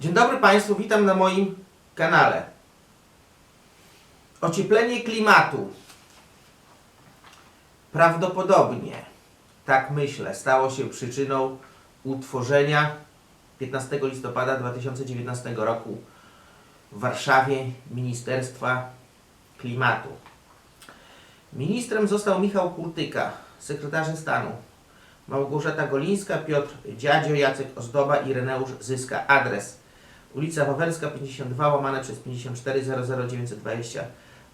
Dzień dobry Państwu, witam na moim kanale. Ocieplenie klimatu prawdopodobnie, tak myślę, stało się przyczyną utworzenia 15 listopada 2019 roku w Warszawie Ministerstwa Klimatu. Ministrem został Michał Kurtyka, sekretarze stanu Małgorzata Golińska, Piotr Dziadzio, Jacek Ozdoba i Reneusz Zyska. Adres ulica Wawelska 52 łamane przez 54 00920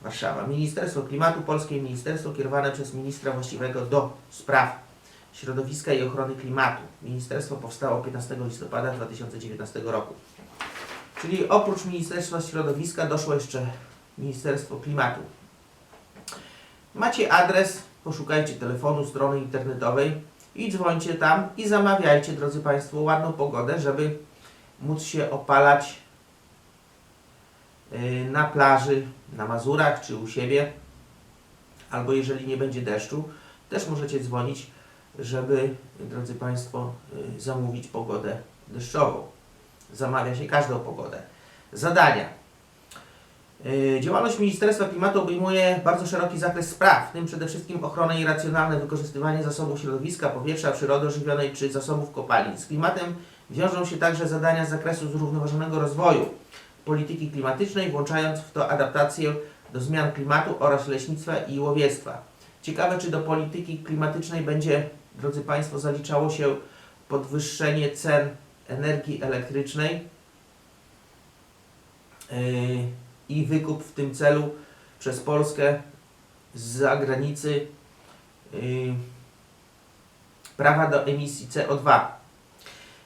Warszawa. Ministerstwo Klimatu, Polskie Ministerstwo kierowane przez ministra właściwego do spraw środowiska i ochrony klimatu. Ministerstwo powstało 15 listopada 2019 roku. Czyli oprócz Ministerstwa Środowiska doszło jeszcze Ministerstwo Klimatu. Macie adres, poszukajcie telefonu, strony internetowej i dzwońcie tam i zamawiajcie, drodzy Państwo, ładną pogodę, żeby móc się opalać yy, na plaży, na Mazurach czy u siebie, albo jeżeli nie będzie deszczu, też możecie dzwonić, żeby, drodzy Państwo, yy, zamówić pogodę deszczową. Zamawia się każdą pogodę. Zadania. Yy, Działalność Ministerstwa Klimatu obejmuje bardzo szeroki zakres spraw, w tym przede wszystkim ochronę i racjonalne wykorzystywanie zasobów środowiska, powietrza, przyrody ożywionej czy zasobów kopalin. Z klimatem wiążą się także zadania z zakresu zrównoważonego rozwoju, polityki klimatycznej, włączając w to adaptację do zmian klimatu oraz leśnictwa i łowiectwa. Ciekawe, czy do polityki klimatycznej będzie, drodzy Państwo, zaliczało się podwyższenie cen energii elektrycznej. Yy, i wykup w tym celu przez Polskę z zagranicy yy, prawa do emisji CO2.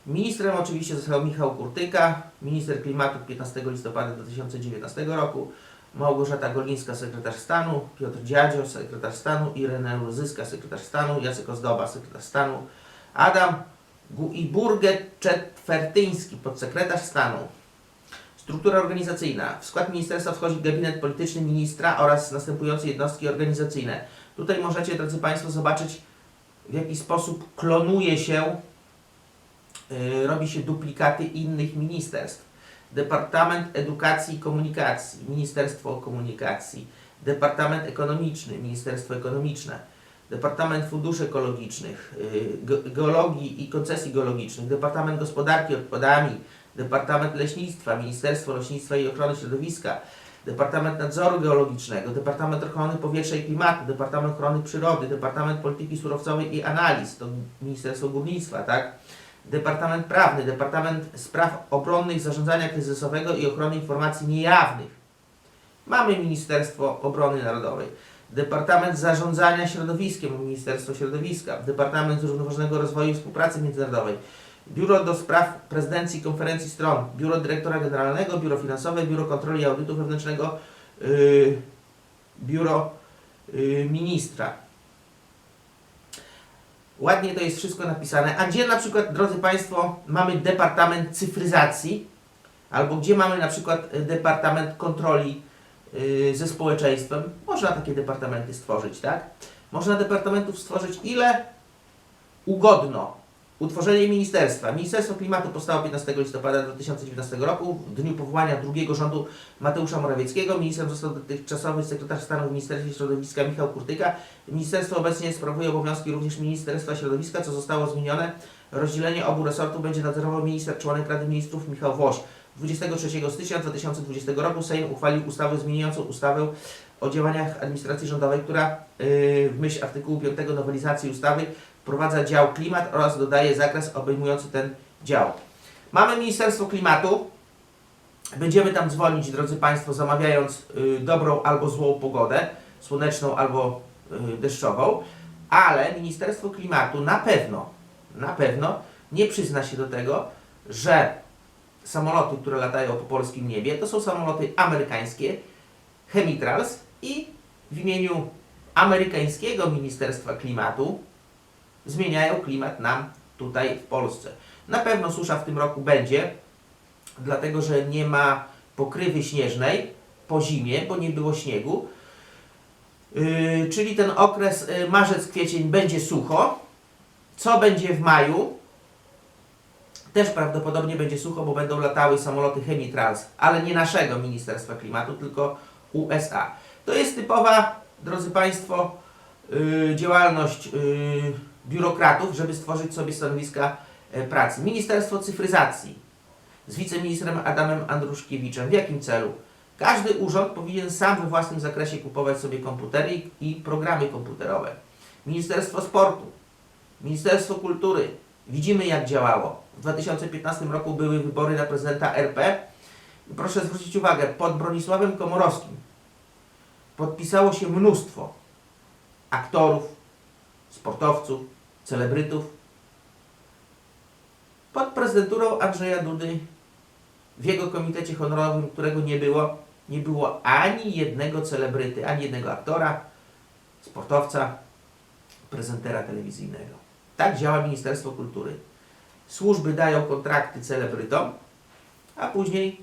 Ministrem oczywiście został Michał Kurtyka, minister klimatu 15 listopada 2019 roku, Małgorzata Golińska, sekretarz stanu, Piotr Dziadzio, sekretarz stanu, Irena Zyska, sekretarz stanu, Jacek Ozdoba, sekretarz stanu, Adam Guiburge-Czetwertyński, podsekretarz stanu, Struktura organizacyjna. W skład ministerstwa wchodzi gabinet polityczny ministra oraz następujące jednostki organizacyjne. Tutaj możecie, drodzy Państwo, zobaczyć w jaki sposób klonuje się, robi się duplikaty innych ministerstw. Departament Edukacji i Komunikacji, Ministerstwo Komunikacji, Departament Ekonomiczny, Ministerstwo Ekonomiczne, Departament Funduszy Ekologicznych, ge- Geologii i Koncesji Geologicznych, Departament Gospodarki Odpadami, Departament Leśnictwa, Ministerstwo Leśnictwa i Ochrony Środowiska, Departament Nadzoru Geologicznego, Departament Ochrony Powietrza i Klimatu, Departament Ochrony Przyrody, Departament Polityki Surowcowej i Analiz, to Ministerstwo Górnictwa, tak? Departament Prawny, Departament Spraw Obronnych, Zarządzania Kryzysowego i Ochrony Informacji Niejawnych. Mamy Ministerstwo Obrony Narodowej, Departament Zarządzania Środowiskiem, Ministerstwo Środowiska, Departament Zrównoważonego Rozwoju i Współpracy Międzynarodowej, Biuro do Spraw Prezydencji Konferencji Stron, Biuro Dyrektora Generalnego, Biuro Finansowe, Biuro Kontroli i Audytu Wewnętrznego, yy, Biuro yy, Ministra. Ładnie to jest wszystko napisane. A gdzie na przykład, drodzy Państwo, mamy Departament Cyfryzacji, albo gdzie mamy na przykład y, Departament Kontroli yy, ze społeczeństwem? Można takie departamenty stworzyć, tak? Można departamentów stworzyć ile ugodno. Utworzenie ministerstwa. Ministerstwo Klimatu powstało 15 listopada 2019 roku. W dniu powołania drugiego rządu Mateusza Morawieckiego ministrem został dotychczasowy sekretarz stanu w Ministerstwie Środowiska Michał Kurtyka. Ministerstwo obecnie sprawuje obowiązki również Ministerstwa Środowiska, co zostało zmienione. Rozdzielenie obu resortów będzie nadzorował minister członek Rady Ministrów Michał Woś. 23 stycznia 2020 roku Sejm uchwalił ustawę zmieniającą ustawę o działaniach administracji rządowej, która yy, w myśl artykułu 5 nowelizacji ustawy wprowadza dział klimat oraz dodaje zakres obejmujący ten dział. Mamy Ministerstwo Klimatu. Będziemy tam dzwonić, drodzy Państwo, zamawiając y, dobrą albo złą pogodę, słoneczną albo y, deszczową, ale Ministerstwo Klimatu na pewno, na pewno nie przyzna się do tego, że samoloty, które latają po polskim niebie, to są samoloty amerykańskie, Chemitrals i w imieniu amerykańskiego Ministerstwa Klimatu zmieniają klimat nam tutaj w Polsce. Na pewno susza w tym roku będzie, dlatego że nie ma pokrywy śnieżnej po zimie, bo nie było śniegu. Yy, czyli ten okres yy, marzec, kwiecień będzie sucho. Co będzie w maju? Też prawdopodobnie będzie sucho, bo będą latały samoloty Chemitrans, ale nie naszego Ministerstwa Klimatu, tylko USA. To jest typowa, drodzy Państwo, yy, działalność yy, biurokratów, żeby stworzyć sobie stanowiska e, pracy. Ministerstwo Cyfryzacji z wiceministrem Adamem Andruszkiewiczem. W jakim celu? Każdy urząd powinien sam we własnym zakresie kupować sobie komputery i- programy komputerowe. Ministerstwo Sportu, Ministerstwo Kultury. Widzimy jak działało. W 2015 roku były wybory na prezydenta RP. Proszę zwrócić uwagę, pod Bronisławem Komorowskim podpisało się mnóstwo aktorów, sportowców, celebrytów. Pod prezydenturą Andrzeja Dudy w jego komitecie honorowym, którego nie było, nie było ani jednego celebryty, ani jednego aktora, sportowca, prezentera telewizyjnego. Tak działa Ministerstwo Kultury. Służby dają kontrakty celebrytom, a później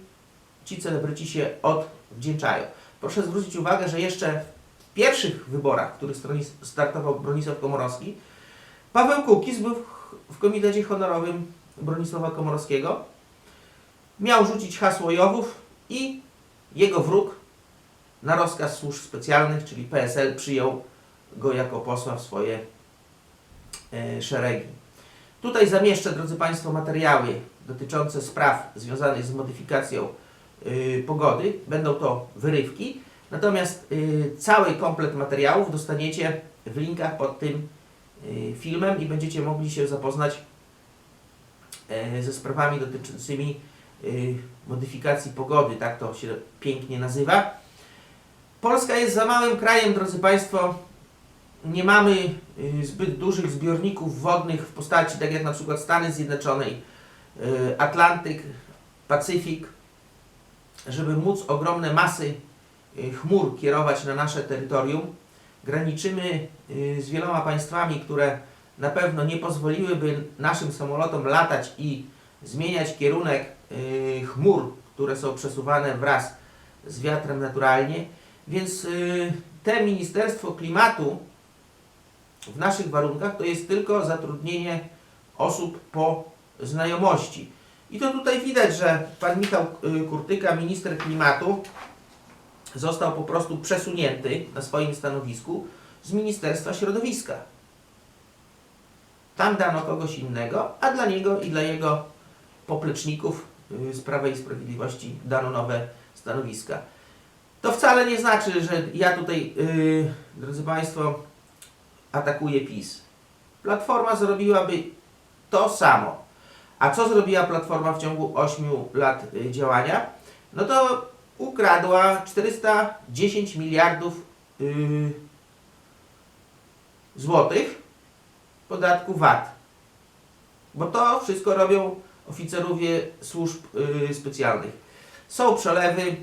ci celebryci się odwdzięczają. Proszę zwrócić uwagę, że jeszcze w pierwszych wyborach, w których startował Bronisław Komorowski, Paweł Kukiz był w- komitecie honorowym Bronisława Komorowskiego. Miał rzucić hasło Jowów i jego wróg na rozkaz służb specjalnych, czyli PSL, przyjął go jako posła w swoje e, szeregi. Tutaj zamieszczę, drodzy Państwo, materiały dotyczące spraw związanych z modyfikacją y, pogody. Będą to wyrywki. Natomiast y, cały komplet materiałów dostaniecie w linkach pod tym filmem i będziecie mogli się zapoznać e, ze sprawami dotyczącymi y, modyfikacji pogody, tak to się pięknie nazywa. Polska jest za małym krajem, drodzy Państwo. Nie mamy y, zbyt dużych zbiorników wodnych w postaci, tak jak na przykład Stany Zjednoczone, y, Atlantyk, Pacyfik, żeby móc ogromne masy y, chmur kierować na nasze terytorium. Graniczymy y, z wieloma państwami, które na pewno nie pozwoliłyby naszym samolotom latać i zmieniać kierunek y, chmur, które są przesuwane wraz z wiatrem naturalnie. Więc y, te Ministerstwo Klimatu w naszych warunkach to jest tylko zatrudnienie osób po znajomości. I to tutaj widać, że pan Michał Kurtyka, minister klimatu, został po prostu przesunięty na swoim stanowisku z Ministerstwa Środowiska. Tam dano kogoś innego, a dla niego i dla jego popleczników y, z Prawa i Sprawiedliwości dano nowe stanowiska. To wcale nie znaczy, że ja tutaj, yy, drodzy Państwo, atakuję PiS. Platforma zrobiłaby to samo. A co zrobiła Platforma w ciągu 8 lat y, działania? No to ukradła 410 miliardów yy, złotych podatku VAT. Bo to wszystko robią oficerowie służb yy, specjalnych. Są przelewy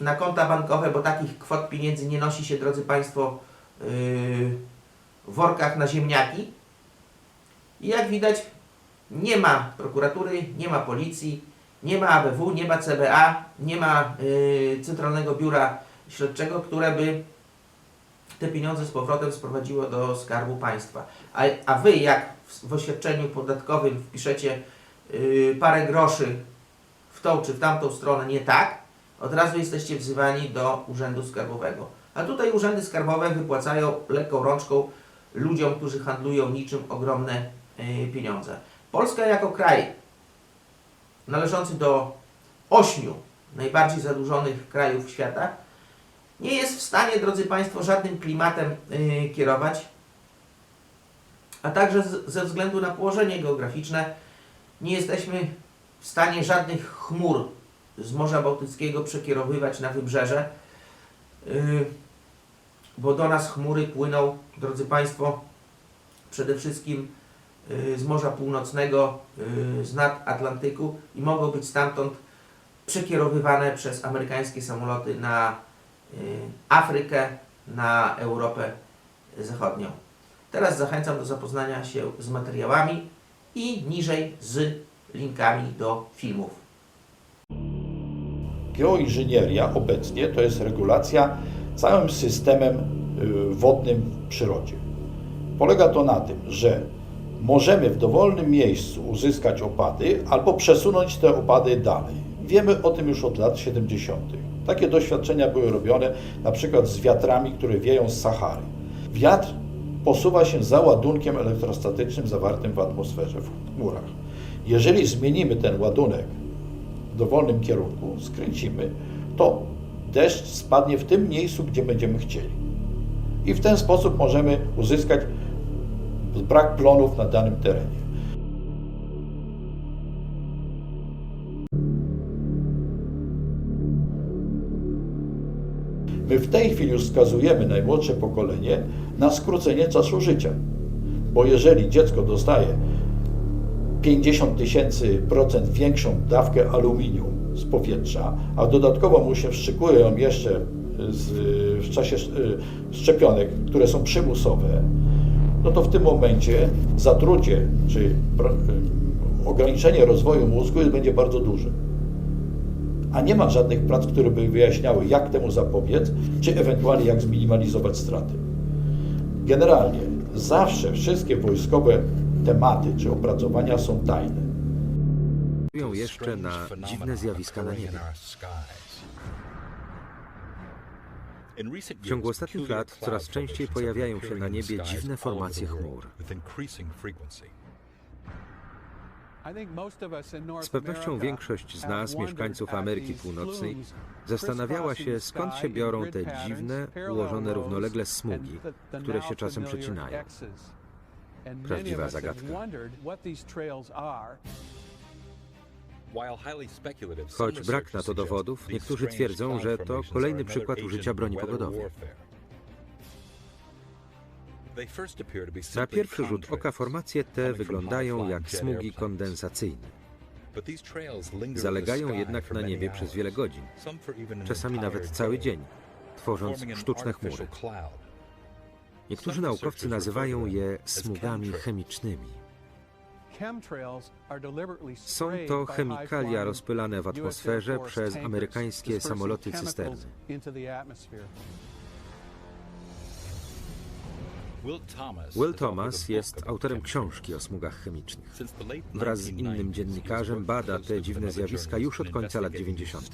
na konta bankowe, bo takich kwot pieniędzy nie nosi się, drodzy Państwo, yy, w workach na ziemniaki. I jak widać, nie ma prokuratury, nie ma policji, nie ma ABW, nie ma CBA, nie ma yy, Centralnego Biura Śledczego, które by te pieniądze z powrotem sprowadziło do Skarbu Państwa. A, a Wy, jak w, w oświadczeniu podatkowym wpiszecie yy, parę groszy w tą czy w tamtą stronę nie tak, od razu jesteście wzywani do Urzędu Skarbowego. A tutaj urzędy skarbowe wypłacają lekką rączką ludziom, którzy handlują niczym ogromne y, pieniądze. Polska jako kraj należący do ośmiu najbardziej zadłużonych krajów świata nie jest w stanie, drodzy Państwo, żadnym klimatem y, kierować, a także z, ze względu na położenie geograficzne nie jesteśmy w stanie żadnych chmur z Morza Bałtyckiego przekierowywać na wybrzeże, yy, bo do nas chmury płyną, drodzy Państwo, przede wszystkim yy, z Morza Północnego, yy, z nad Atlantyku i mogą być stamtąd przekierowywane przez amerykańskie samoloty na yy, Afrykę, na Europę Zachodnią. Teraz zachęcam do zapoznania się z materiałami i niżej z linkami do filmów. Geoinżynieria obecnie to jest regulacja całym systemem y, wodnym w przyrodzie. Polega to na tym, że możemy w dowolnym miejscu uzyskać opady albo przesunąć te opady dalej. Wiemy o tym już od lat 70. Takie doświadczenia były robione na przykład z wiatrami, które wieją z Sahary. Wiatr posuwa się za ładunkiem elektrostatycznym zawartym w atmosferze, w chmurach. Jeżeli zmienimy ten ładunek w dowolnym kierunku, skręcimy, to deszcz spadnie w tym miejscu, gdzie będziemy chcieli. I w ten sposób możemy uzyskać brak plonów na danym terenie. My w tej chwili już wskazujemy najmłodsze pokolenie na skrócenie czasu życia. Bo jeżeli dziecko dostaje 50 tysięcy procent większą dawkę aluminium z powietrza, a dodatkowo mu się wszczykuje ją jeszcze z, w czasie y, szczepionek, które są przymusowe, no to w tym momencie zatrucie czy ograniczenie rozwoju mózgu będzie bardzo duże. A nie ma żadnych prac, które by wyjaśniały, jak temu zapobiec, czy ewentualnie jak zminimalizować straty. Generalnie zawsze wszystkie wojskowe tematy czy opracowania są tajne. Jeszcze na dziwne zjawiska na niebie. W ciągu ostatnich lat coraz częściej pojawiają się na niebie dziwne formacje chmur. Z pewnością większość z nas, mieszkańców Ameryki Północnej, zastanawiała się, skąd się biorą te dziwne, ułożone równolegle smugi, które się czasem przecinają. Prawdziwa zagadka. Choć brak na to dowodów, niektórzy twierdzą, że to kolejny przykład użycia broni pogodowej. Na pierwszy rzut oka formacje te wyglądają jak smugi kondensacyjne. Zalegają jednak na niebie przez wiele godzin, czasami nawet cały dzień, tworząc sztuczne chmury. Niektórzy naukowcy nazywają je smugami chemicznymi. Są to chemikalia rozpylane w atmosferze przez amerykańskie samoloty cysterny. Will Thomas jest autorem książki o smugach chemicznych. Wraz z innym dziennikarzem bada te dziwne zjawiska już od końca lat 90.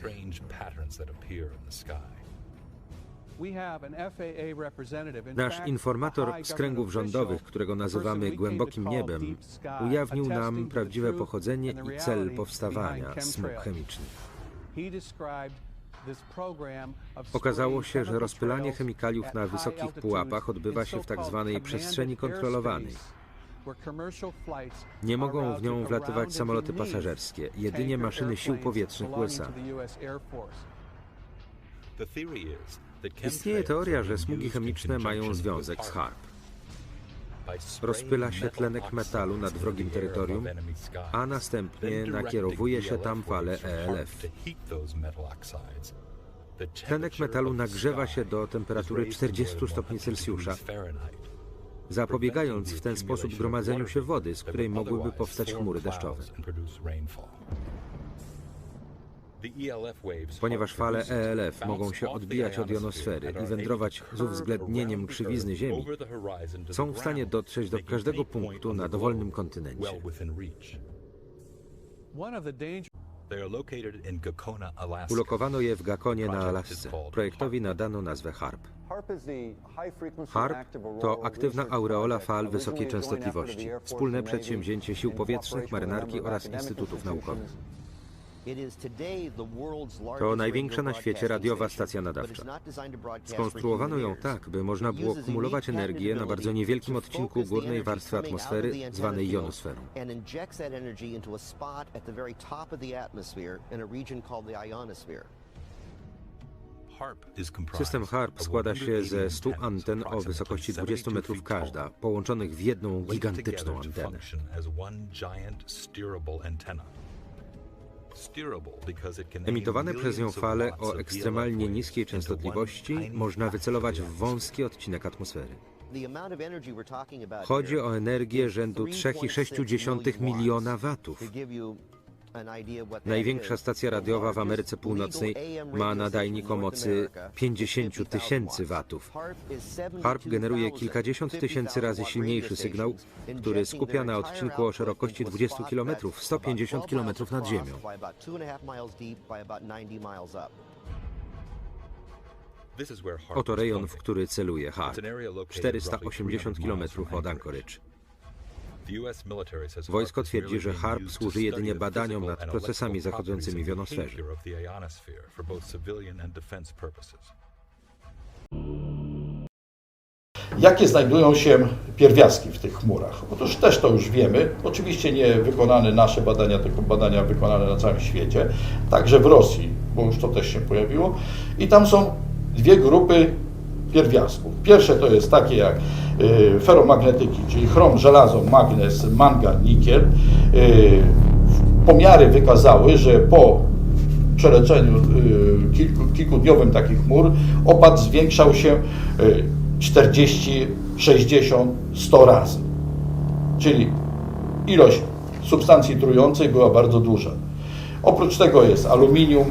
Nasz informator z kręgów rządowych, którego nazywamy głębokim niebem, ujawnił nam prawdziwe pochodzenie i cel powstawania smug chemicznych. Okazało się, że rozpylanie chemikaliów na wysokich pułapach odbywa się w tak zwanej przestrzeni kontrolowanej. Nie mogą w nią wlatywać samoloty pasażerskie, jedynie maszyny sił powietrznych USA. Istnieje teoria, że smugi chemiczne mają związek z HARP. Rozpyla się tlenek metalu nad wrogim terytorium, a następnie nakierowuje się tam fale ELF. Tlenek metalu nagrzewa się do temperatury 40 stopni Celsjusza, zapobiegając w ten sposób gromadzeniu się wody, z której mogłyby powstać chmury deszczowe. Ponieważ fale ELF mogą się odbijać od jonosfery i wędrować z uwzględnieniem krzywizny Ziemi, są w stanie dotrzeć do każdego punktu na dowolnym kontynencie. Ulokowano je w Gakonie na Alasce. Projektowi nadano nazwę HARP. HARP to aktywna aureola fal wysokiej częstotliwości, wspólne przedsięwzięcie sił powietrznych, marynarki oraz instytutów naukowych. To największa na świecie radiowa stacja nadawcza. Skonstruowano ją tak, by można było kumulować energię na bardzo niewielkim odcinku górnej warstwy atmosfery, zwanej jonosferą. System HARP składa się ze 100 anten o wysokości 20 metrów każda, połączonych w jedną gigantyczną antenę. Emitowane przez nią fale o ekstremalnie niskiej częstotliwości można wycelować w wąski odcinek atmosfery. Chodzi o energię rzędu 3,6 miliona watów. Największa stacja radiowa w Ameryce Północnej ma nadajnik o mocy 50 tysięcy watów. HARP generuje kilkadziesiąt tysięcy razy silniejszy sygnał, który skupia na odcinku o szerokości 20 km, 150 km nad ziemią. Oto rejon, w który celuje HARP. 480 km od Anchorage. Wojsko twierdzi, że HARP służy jedynie badaniom nad procesami zachodzącymi w jonosferze. Jakie znajdują się pierwiastki w tych chmurach? Otóż też to już wiemy. Oczywiście nie wykonane nasze badania, tylko badania wykonane na całym świecie, także w Rosji, bo już to też się pojawiło. I tam są dwie grupy pierwiastków. Pierwsze to jest takie jak feromagnetyki, czyli chrom, żelazo, magnez, mangan, nikiel. Y, pomiary wykazały, że po przeleczeniu y, kilku, kilkudniowym takich chmur opad zwiększał się y, 40, 60, 100 razy. Czyli ilość substancji trującej była bardzo duża. Oprócz tego jest aluminium,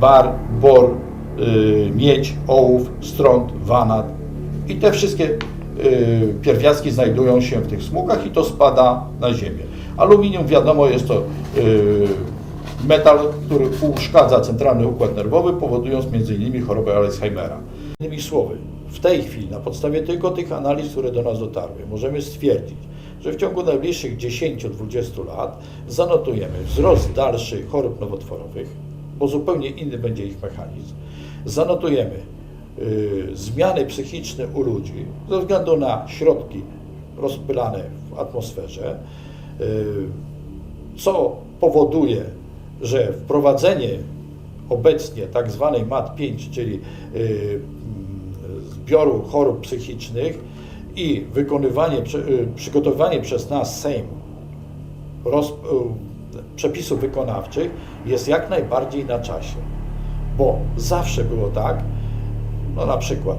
bar, bor, y, miedź, ołów, stront, wanat i te wszystkie y, pierwiastki znajdują się w tych smugach i to spada na ziemię. Aluminium wiadomo jest to y, metal, który uszkadza centralny układ nerwowy, powodując m.in. chorobę Alzheimera. Innymi słowy, w tej chwili, na podstawie tylko tych analiz, które do nas dotarły, możemy stwierdzić, że w ciągu najbliższych 10-20 lat zanotujemy wzrost dalszy chorób nowotworowych, bo zupełnie inny będzie ich mechanizm. Zanotujemy y, zmiany psychiczne u ludzi ze względu na środki rozpylane w atmosferze, y, co powoduje, że wprowadzenie obecnie tak zwanej MAT5, czyli y, zbioru chorób psychicznych i wykonywanie, przy- y, przygotowanie przez nas Sejm roz, y, przepisów wykonawczych jest jak najbardziej na czasie. Bo zawsze było tak, no na przykład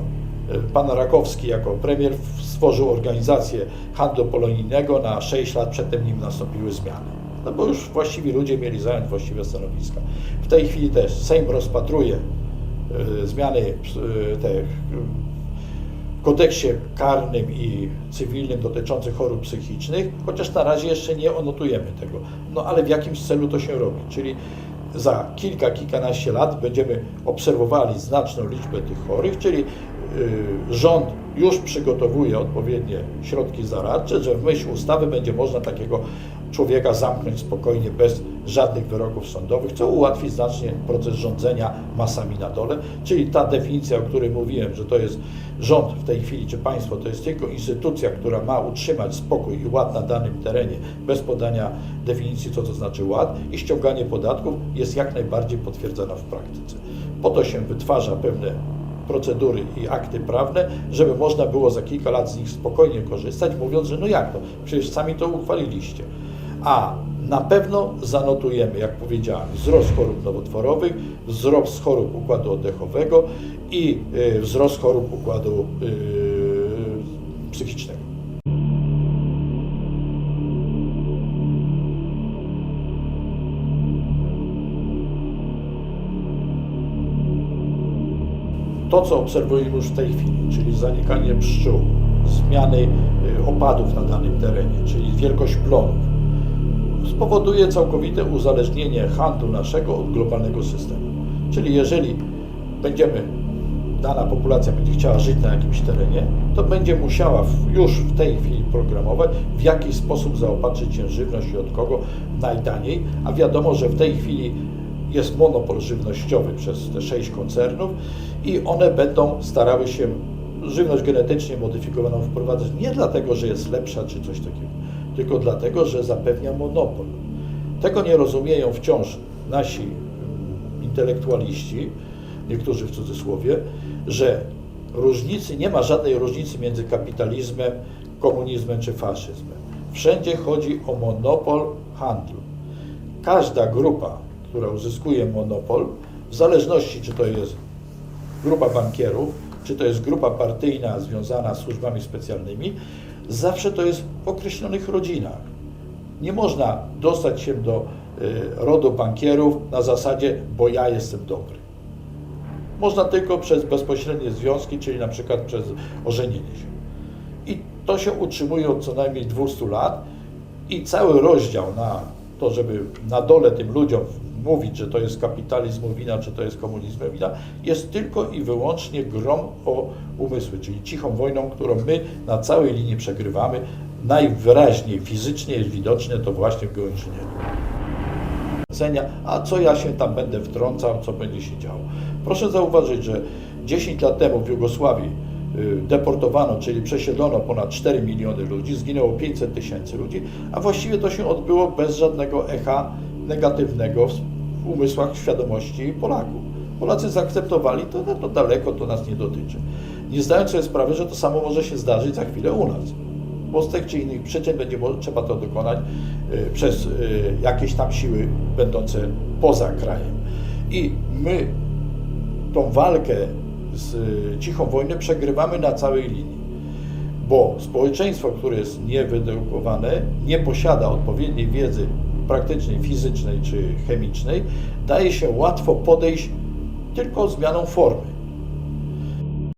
y, pan Rakowski jako premier stworzył organizację handlu polonijnego na 6 lat, przedtem nim nastąpiły zmiany. No bo już właściwi ludzie mieli zająć właściwe stanowiska. W tej chwili też Sejm rozpatruje y, zmiany y, te w kodeksie karnym i cywilnym dotyczących chorób psychicznych, chociaż na razie jeszcze nie onotujemy tego. No ale w jakimś celu to się robi, czyli za kilka, kilkanaście lat będziemy obserwowali znaczną liczbę tych chorych, czyli y, rząd już przygotowuje odpowiednie środki zaradcze, że w myśl ustawy będzie można takiego człowieka zamknąć spokojnie bez żadnych wyroków sądowych, co ułatwi znacznie proces rządzenia masami na dole, czyli ta definicja, o której mówiłem, że to jest rząd w tej chwili, czy państwo, to jest tylko instytucja, która ma utrzymać spokój i ład na danym terenie, bez podania definicji, co to znaczy ład i ściąganie podatków jest jak najbardziej potwierdzona w praktyce. Po to się wytwarza pewne procedury i akty prawne, żeby można było za kilka lat z nich spokojnie korzystać, mówiąc, że no jak to, przecież sami to uchwaliliście. A na pewno zanotujemy, jak powiedziałem, wzrost chorób nowotworowych, wzrost chorób układu oddechowego i y, wzrost chorób układu y, psychicznego. to, co obserwujemy już w tej chwili, czyli zanikanie pszczół, zmiany y, opadów na danym terenie, czyli wielkość plonów, spowoduje całkowite uzależnienie handlu naszego od globalnego systemu. Czyli jeżeli będziemy, dana populacja będzie chciała żyć na jakimś terenie, to będzie musiała już w tej chwili programować, w jaki sposób zaopatrzyć się żywność i od kogo najtaniej, a wiadomo, że w tej chwili jest monopol żywnościowy przez te sześć koncernów i one będą starały się żywność genetycznie modyfikowaną wprowadzać nie dlatego, że jest lepsza czy coś takiego, tylko dlatego, że zapewnia monopol. Tego nie rozumieją wciąż nasi mm, intelektualiści, niektórzy w cudzysłowie, że różnicy, nie ma żadnej różnicy między kapitalizmem, komunizmem czy faszyzmem. Wszędzie chodzi o monopol handlu. Każda grupa, która uzyskuje monopol, w zależności czy to jest grupa bankierów, czy to jest grupa partyjna związana z służbami specjalnymi, zawsze to jest w określonych rodzinach. Nie można dostać się do rodu bankierów na zasadzie, bo ja jestem dobry. Można tylko przez bezpośrednie związki, czyli na przykład przez ożenienie się. I to się utrzymuje od co najmniej 200 lat i cały rozdział na to, żeby na dole tym ludziom mówić, że to jest kapitalizmu wina, czy to jest komunizmu wina, jest tylko i wyłącznie grom o umysły, czyli cichą wojną, którą my na całej linii przegrywamy. Najwyraźniej fizycznie jest widoczne to właśnie w geoinżynierii. A co ja się tam będę wtrącał, co będzie się działo? Proszę zauważyć, że 10 lat temu w Jugosławii y, deportowano, czyli przesiedlono ponad 4 miliony ludzi, zginęło 500 tysięcy ludzi, a właściwie to się odbyło bez żadnego echa negatywnego umysłach, świadomości Polaków. Polacy zaakceptowali to, no to daleko to nas nie dotyczy. Nie zdając sobie sprawy, że to samo może się zdarzyć za chwilę u nas. Bo z tych czy innych przyczyn będzie trzeba to dokonać y, przez y, jakieś tam siły będące poza krajem. I my tą walkę z y, cichą wojnę przegrywamy na całej linii. Bo społeczeństwo, które jest niewyedukowane, nie posiada odpowiedniej wiedzy praktycznej, fizycznej czy chemicznej, daje się łatwo podejść tylko zmianą formy.